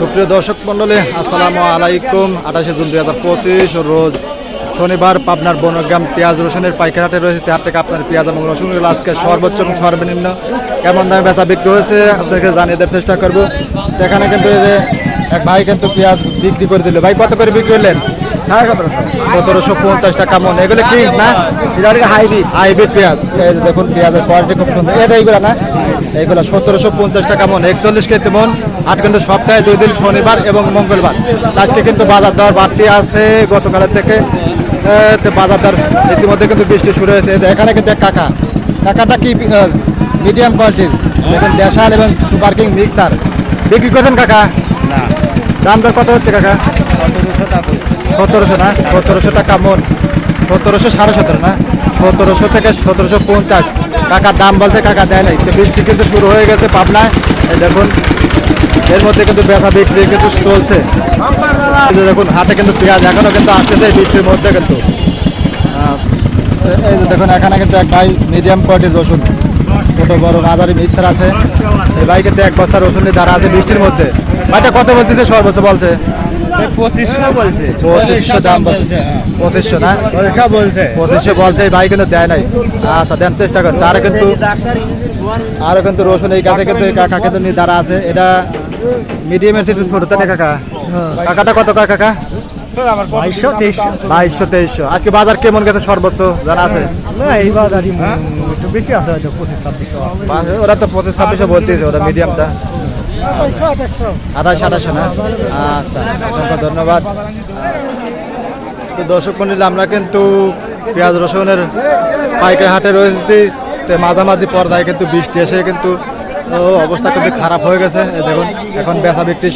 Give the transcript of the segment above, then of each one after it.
সুপ্রিয় দর্শক মন্ডলী আসসালামু আলাইকুম। আঠাশে জুন দুই হাজার পঁচিশ রোজ শনিবার পাবনার বনগ্রাম পেঁয়াজ রসুনের পাইকার হাটে রয়েছে তার থেকে আপনার পেঁয়াজ এবং রসুনগুলো আজকে সর্বোচ্চ এবং সর্বনিম্ন। কেমন দামে ব্যথা বিক্রি হয়েছে? আপনাদেরকে জানিয়ে দেওয়ার চেষ্টা করব। এখানে কিন্তু এই যে এক ভাই কিন্তু পেঁয়াজ বিক্রি করে দিল। ভাই, কত করে বিক্রি করলেন? সাড়ে সতেরোশো। সতেরোশো পঞ্চাশ টাকা মন। এগুলো কি না? এটা হাইব্রিড হাইব্রিড পেঁয়াজ। এই যে দেখুন পেঁয়াজের কোয়ালিটি খুব সুন্দর। এটা এইগুলো না? এইগুলো সতেরোশো পঞ্চাশ টাকা মন। একচল্লিশ কেজি মন। আর কিন্তু সপ্তাহে দুই দিন শনিবার এবং মঙ্গলবার। আজকে কিন্তু বাজার দর বাড়তি আছে গতকালের থেকে। বাজার দর ইতিমধ্যে কিন্তু বৃষ্টি শুরু হয়েছে। এখানে কিন্তু কাকা। কাকাটা কি মিডিয়াম কোয়ালিটির দেখুন দেশাল এবং সুপার কিং মিক্সার। বিক্রি করবেন কাকা? দাম দর কত হচ্ছে কাকা? সতেরোশো না? সতেরোশো টাকা মন সতেরোশো সাড়ে সতেরো না? সতেরোশো থেকে সতেরোশো পঞ্চাশ। কাকার দাম বলছে, কাকা দেয় নাই। তো বৃষ্টি কিন্তু শুরু হয়ে গেছে পাবনায়। দেখুন, এর মধ্যে কিন্তু বেচা বিক্রি কিন্তু চলছে। দেখুন হাতে কিন্তু পেঁয়াজ এখনও কিন্তু আসতেছে বৃষ্টির মধ্যে কিন্তু। এই যে দেখুন, এখানে কিন্তু এক ভাই মিডিয়াম কোয়ালিটির রসুন। ছোট, বড় মাঝারি মিক্সার আছে। এই ভাই কিন্তু এক বস্তা রসুন নিয়ে দাঁড়া আছে বৃষ্টির মধ্যে। ভাইটা কত বলতেছে, সর্বোচ্চ বলছে? পঁচিশশো বলছে। পঁচিশশো দাম বলছে। পঁচিশশো না? পঁচিশশো বলছে। পঁচিশশো বলছে ভাই কিন্তু দেয় নাই। আচ্ছা দেন চেষ্টা করেন। তারা কিন্তু আরও কিন্তু রসুন এই কাছে কিন্তু কাকা কিন্তু নিয়ে আছে। এটা মিডিয়ামের একটু ছোট তাই কাকা? কাকাটা কত কাকা? কাকা বাইশশো তেইশশো। আজকে বাজার কেমন গেছে সর্বোচ্চ? জানা আছে? এই বাজারই বেশি আছে হয়তো পঁচিশ ছাব্বিশশো বাজার- ওরা তো পঁচিশ ছাব্বিশশো বলতেছে ওরা মিডিয়ামটা আঠাশ আঠাশশো না? আচ্ছা অসংখ্য ধন্যবাদ। তো দর্শক মন্ডলী, আমরা কিন্তু পেঁয়াজ রসুনের পাইকারি হাটে রয়েছি। মাঝামাঝি পর্যায়ে কিন্তু বৃষ্টি এসে কিন্তু অবস্থা কিন্তু খারাপ হয়ে গেছে। দেখুন, এখন বেচা বিক্রি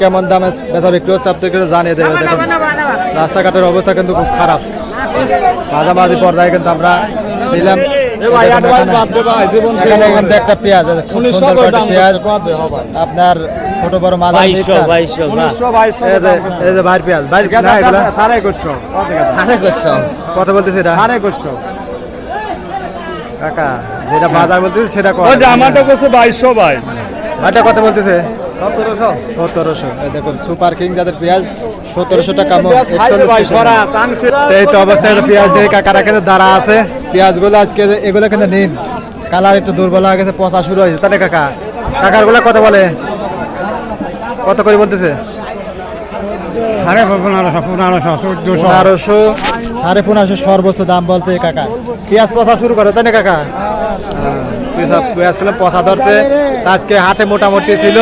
কেমন দামে বেচা বিক্রি হচ্ছে আপনাদেরকে জানিয়ে দেবে। দেখুন, রাস্তাঘাটের অবস্থা কিন্তু খুব খারাপ। মাঝামাঝি পর্যায়ে কিন্তু আমরা ছিলাম। একটা পেঁয়াজ পেঁয়াজ। আপনার ছোট বড় এই যে- পেঁয়াজ সাড়ে সাড়ে কত বলতেছে সাড়ে একুশশো। কাকা যেটা বাজার বলতেছে সেটা কত আমারটা করছে বাইশশো ভাই। ভাইটা কত বলতেছে? সতেরোশো। সতেরোশো। দেখুন সুপার কিং যাদের পেঁয়াজ। সতেরোশো টাকা এই তো অবস্থায় তো পেঁয়াজ দিয়ে কাকারা কিন্তু দাঁড়া আছে। পেঁয়াজগুলো আজকে এগুলো কিন্তু নিন। কালার একটু দুর্বল হয়ে গেছে পচা শুরু হয়েছে। তাহলে কাকা কাকারগুলো কত বলে? কত করে বলতেছে? সাড়ে পনেরোশো পনেরোশো চোদ্দশো। পনেরোশো সাড়ে পনেরোশো সর্বোচ্চ দাম বলছে এই কাকা। পেঁয়াজ পচা শুরু করে তাই না কাকা? হ্যাঁ, পেঁয়াজ পেঁয়াজগুলো পচা ধরছে। আজকে হাটে মোটামুটি ছিল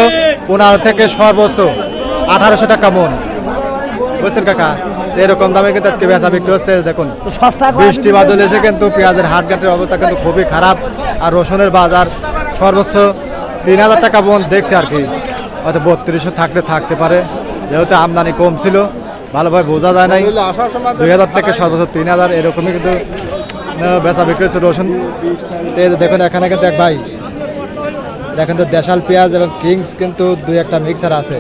পনেরো থেকে সর্বোচ্চ আঠারোশো টাকা মন। বুঝছেন কাকা এরকম দামে কিন্তু আজকে বেচা বিক্রি হচ্ছে দেখুন বৃষ্টি বাদল এসে কিন্তু পেঁয়াজের হাট হাটঘাটের অবস্থা কিন্তু খুবই খারাপ আর রসুনের বাজার সর্বোচ্চ তিন হাজার টাকা মন দেখছে আর কি। হয়তো বত্রিশশো থাকলে থাকতে পারে যেহেতু আমদানি কম ছিল ভালোভাবে বোঝা যায় নাই। দুই হাজার থেকে সর্বোচ্চ তিন হাজার এরকমই কিন্তু বেচা বিক্রি হচ্ছে রসুন। এই যে দেখুন এখানে কিন্তু এক ভাই দেখেন তো দেশাল পেঁয়াজ এবং কিংস কিন্তু দুই একটা মিক্সার আছে।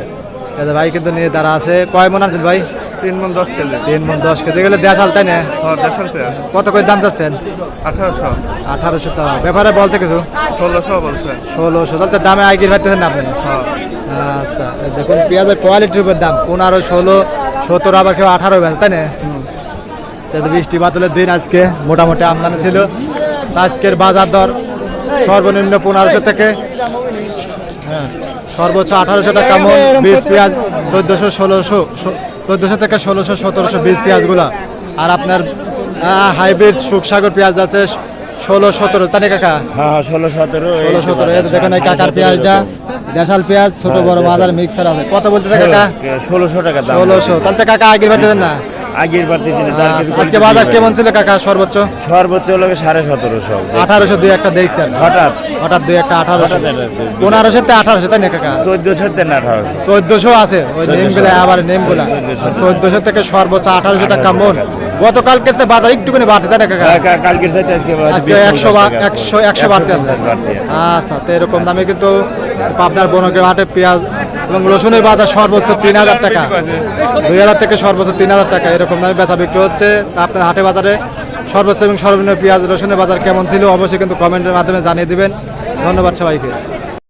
ভাই কিন্তু নিয়ে দাঁড়া আছে। কয় মন আছেন ভাই? তিন মন দশ কেজি। তিন মন দশ কেজি। গেলে দেশাল তাই না? হ্যাঁ কত করে দাম চাচ্ছেন? আঠারোশো। আঠারোশো টাকা ব্যাপারে বলতে কিছু? ষোলোশো বলছে। ষোলোশো। তাহলে দামে আগে পাইতেছেন না আপনি? হ্যাঁ। আচ্ছা দেখুন পেঁয়াজের কোয়ালিটির উপর দাম। পনেরো ষোলো সতেরো আবার কেউ আঠারো বেল তাই না? বৃষ্টি বাতলের দিন আজকে। মোটামুটি আমদানি ছিল। আজকের বাজার দর সর্বনিম্ন পনেরোশো থেকে হ্যাঁ সর্বোচ্চ আঠারোশো টাকা মন বীজ পেঁয়াজ চোদ্দোশো ষোলোশো চোদ্দোশো থেকে ষোলোশো সতেরোশো বীজ পেঁয়াজগুলো। আর আপনার হাইব্রিড সুখসাগর পেঁয়াজ আছে ষোলো সতেরো তাই না কাকা? হ্যাঁ ষোলো সতেরো ষোলো সতেরো এই দেখেন এই কাকার পেঁয়াজটা দেশাল পেঁয়াজ ছোট বড় মাদার মিক্সার আছে। কত বলতে কাকা? ষোলোশো টাকা ষোলোশো তাহলে কাকা আগের বাড়তে না। আগের বার দিয়েছিলেন তার আচ্ছা, আজকে বাজার কেমন ছিল কাকা সর্বোচ্চ? সর্বোচ্চ হলো সাড়ে সতেরোশো। আঠারোশো দুই একটা দেখছেন? হঠাৎ। হঠাৎ দুই একটা আঠারোশো। পনেরোশো তে আঠারোশো তাই না কাকা? চোদ্দশো তেন আঠারোশো। চোদ্দশো আছে ওই নেমগুলা আবার নেমগুলা চোদ্দশো থেকে সর্বোচ্চ আঠারোশো টাকা মন। গতকালকে তো বাজার একটুখানি বাড়তে তাই না কালকের আজকে আজকে একশো একশো একশো বাড়তে আচ্ছা তো এরকম দামে কিন্তু পাবনার বনকের হাটে পেঁয়াজ এবং রসুনের বাজার সর্বোচ্চ তিন হাজার টাকা। দুই হাজার থেকে সর্বোচ্চ তিন হাজার টাকা এরকম দামে ব্যথা বিক্রি হচ্ছে। আপনার হাটে বাজারে সর্বোচ্চ এবং সর্বনিম্ন পেঁয়াজ রসুনের বাজার কেমন ছিল অবশ্যই কিন্তু কমেন্টের মাধ্যমে জানিয়ে দিবেন। ধন্যবাদ সবাইকে।